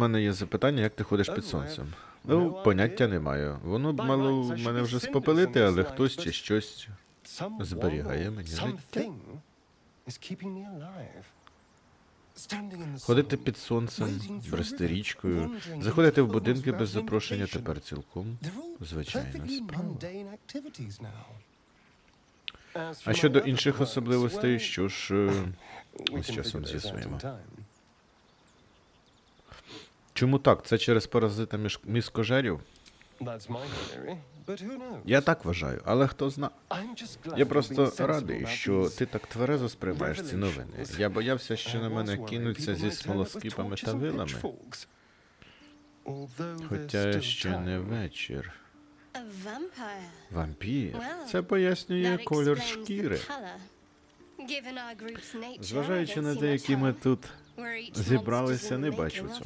мене є запитання, як ти ходиш під сонцем. Ну, поняття не маю. Воно б мало мене вже спопелити, але хтось чи щось. зберігає мені життя. Ходити під сонцем, брести річкою, заходити в будинки без запрошення тепер цілком звичайна справа. А щодо інших особливостей, що ж е, з часом з'ясуємо. Чому так? Це через паразита між міскожерів? Я так вважаю, але хто зна. Я просто радий, що ти так тверезо сприймаєш ці новини. Я боявся, що на мене кинуться зі смолоскипами та вилами. Хоча ще не вечір. Вампір. Це пояснює колір шкіри. Зважаючи на те, які ми тут зібралися, не бачу в цьому